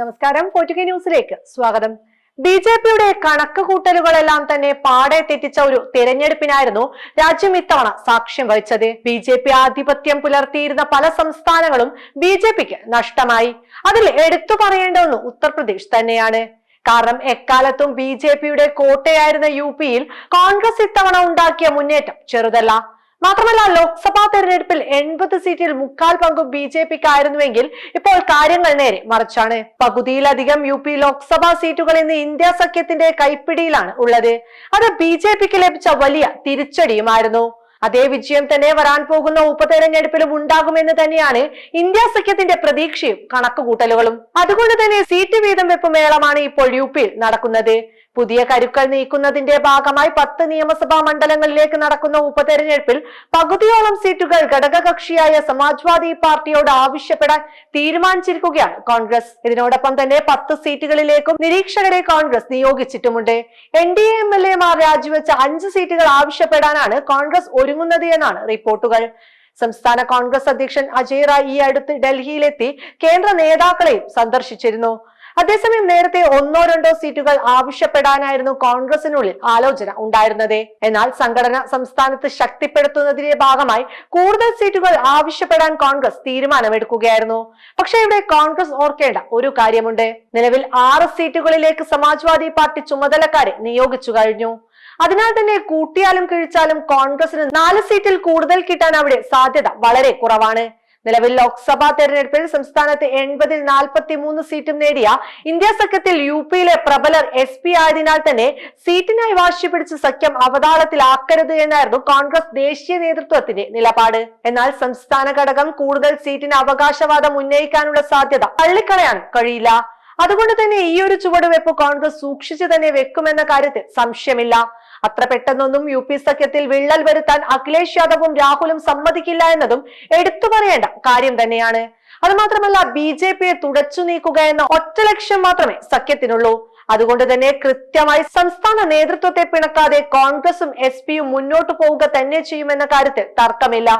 നമസ്കാരം. പോറ്റുകി ന്യൂസിലേക്ക് സ്വാഗതം. ബി ജെ പിയുടെ കണക്ക് കൂട്ടലുകളെല്ലാം തന്നെ പാടെ തെറ്റിച്ച ഒരു തെരഞ്ഞെടുപ്പിനായിരുന്നു രാജ്യം ഇത്തവണ സാക്ഷ്യം വഹിച്ചത്. ബി ജെ പി ആധിപത്യം പുലർത്തിയിരുന്ന പല സംസ്ഥാനങ്ങളും ബി ജെ പിക്ക് നഷ്ടമായി. അതിൽ എടുത്തു പറയേണ്ട ഒന്ന് ഉത്തർപ്രദേശ് തന്നെയാണ്. കാരണം എക്കാലത്തും ബി ജെ പിയുടെ കോട്ടയായിരുന്ന യു പിയിൽ കോൺഗ്രസ് ഇത്തവണ ഉണ്ടാക്കിയ മുന്നേറ്റം ചെറുതല്ല. മാത്രമല്ല ലോക്സഭാ തെരഞ്ഞെടുപ്പിൽ എൺപത് സീറ്റിൽ മുക്കാൽ പങ്കും ബി ജെ പിക്ക് ആയിരുന്നുവെങ്കിൽ ഇപ്പോൾ കാര്യങ്ങൾ നേരെ മറിച്ചാണ്. പകുതിയിലധികം യു പി ലോക്സഭാ സീറ്റുകൾ ഇന്ന് ഇന്ത്യ സഖ്യത്തിന്റെ കൈപ്പിടിയിലാണ് ഉള്ളത്. അത് ബി ജെ പിക്ക് ലഭിച്ച വലിയ തിരിച്ചടിയുമായിരുന്നു. അതേ വിജയം തന്നെ വരാൻ പോകുന്ന ഉപതെരഞ്ഞെടുപ്പിലും ഉണ്ടാകുമെന്ന് തന്നെയാണ് ഇന്ത്യ സഖ്യത്തിന്റെ പ്രതീക്ഷയും കണക്കുകൂട്ടലുകളും. അതുകൊണ്ട് തന്നെ സീറ്റ് വീതം വെപ്പ് മേളമാണ് ഇപ്പോൾ യു പിയിൽ നടക്കുന്നത്. പുതിയ കരുക്കൾ നീക്കുന്നതിന്റെ ഭാഗമായി പത്ത് നിയമസഭാ മണ്ഡലങ്ങളിലേക്ക് നടക്കുന്ന ഉപതെരഞ്ഞെടുപ്പിൽ പകുതിയോളം സീറ്റുകൾ ഘടകകക്ഷിയായ സമാജ്വാദി പാർട്ടിയോട് ആവശ്യപ്പെടാൻ തീരുമാനിച്ചിരിക്കുകയാണ് കോൺഗ്രസ്. ഇതിനോടൊപ്പം തന്നെ പത്ത് സീറ്റുകളിലേക്കും നിരീക്ഷകരെ Congress നിയോഗിച്ചിട്ടുമുണ്ട്. N D A M L എമാർ രാജിവെച്ച അഞ്ച് സീറ്റുകൾ ആവശ്യപ്പെടാനാണ് കോൺഗ്രസ് ഒരുങ്ങുന്നത് എന്നാണ് റിപ്പോർട്ടുകൾ. സംസ്ഥാന കോൺഗ്രസ് അധ്യക്ഷൻ അജയ് റായ് ഈ അടുത്ത് ഡൽഹിയിലെത്തി കേന്ദ്ര നേതാക്കളെയും സന്ദർശിച്ചിരുന്നു. അതേസമയം നേരത്തെ ഒന്നോ രണ്ടോ സീറ്റുകൾ ആവശ്യപ്പെടാനായിരുന്നു കോൺഗ്രസിനുള്ളിൽ ആലോചന ഉണ്ടായിരുന്നത്. എന്നാൽ സംഘടന സംസ്ഥാനത്ത് ശക്തിപ്പെടുത്തുന്നതിന്റെ ഭാഗമായി കൂടുതൽ സീറ്റുകൾ ആവശ്യപ്പെടാൻ കോൺഗ്രസ് തീരുമാനമെടുക്കുകയായിരുന്നു. പക്ഷേ ഇവിടെ കോൺഗ്രസ് ഓർക്കേണ്ട ഒരു കാര്യമുണ്ട്. നിലവിൽ ആറ് സീറ്റുകളിലേക്ക് സമാജ്വാദി പാർട്ടി ചുമതലക്കാരെ നിയോഗിച്ചു കഴിഞ്ഞു. അതിനാൽ തന്നെ കൂട്ടിയാലും കിഴിച്ചാലും കോൺഗ്രസിന് നാല് സീറ്റിൽ കൂടുതൽ കിട്ടാൻ അവിടെ സാധ്യത വളരെ കുറവാണ്. നിലവിൽ ലോക്സഭാ തെരഞ്ഞെടുപ്പിൽ സംസ്ഥാനത്ത് എൺപതിൽ നാൽപ്പത്തി മൂന്ന് സീറ്റും നേടിയ ഇന്ത്യ സഖ്യത്തിൽ യു പിയിലെ പ്രബലർ എസ് പി ആയതിനാൽ തന്നെ സീറ്റിനായി വാശി പിടിച്ച സഖ്യം അവതാളത്തിലാക്കരുത് എന്നായിരുന്നു കോൺഗ്രസ് ദേശീയ നേതൃത്വത്തിന്റെ നിലപാട്. എന്നാൽ സംസ്ഥാന ഘടകം കൂടുതൽ സീറ്റിന് അവകാശവാദം ഉന്നയിക്കാനുള്ള സാധ്യത തള്ളിക്കളയാൻ കഴിയില്ല. അതുകൊണ്ട് തന്നെ ഈ ഒരു ചുവടുവെപ്പ് കോൺഗ്രസ് സൂക്ഷിച്ചു തന്നെ വെക്കുമെന്ന കാര്യത്തിൽ സംശയമില്ല. അത്ര പെട്ടെന്നൊന്നും യു പി സഖ്യത്തിൽ വിള്ളൽ വരുത്താൻ അഖിലേഷ് യാദവും രാഹുലും സമ്മതിക്കില്ല എന്നതും എടുത്തു പറയേണ്ട കാര്യം തന്നെയാണ്. അതുമാത്രമല്ല ബി ജെ പിയെ തുടച്ചു നീക്കുക എന്ന ഒറ്റ ലക്ഷ്യം മാത്രമേ സഖ്യത്തിനുള്ളൂ. അതുകൊണ്ട് തന്നെ കൃത്യമായി സംസ്ഥാന നേതൃത്വത്തെ പിണക്കാതെ കോൺഗ്രസും എസ് പിയും മുന്നോട്ടു പോവുക തന്നെ ചെയ്യുമെന്ന കാര്യത്തിൽ തർക്കമില്ല.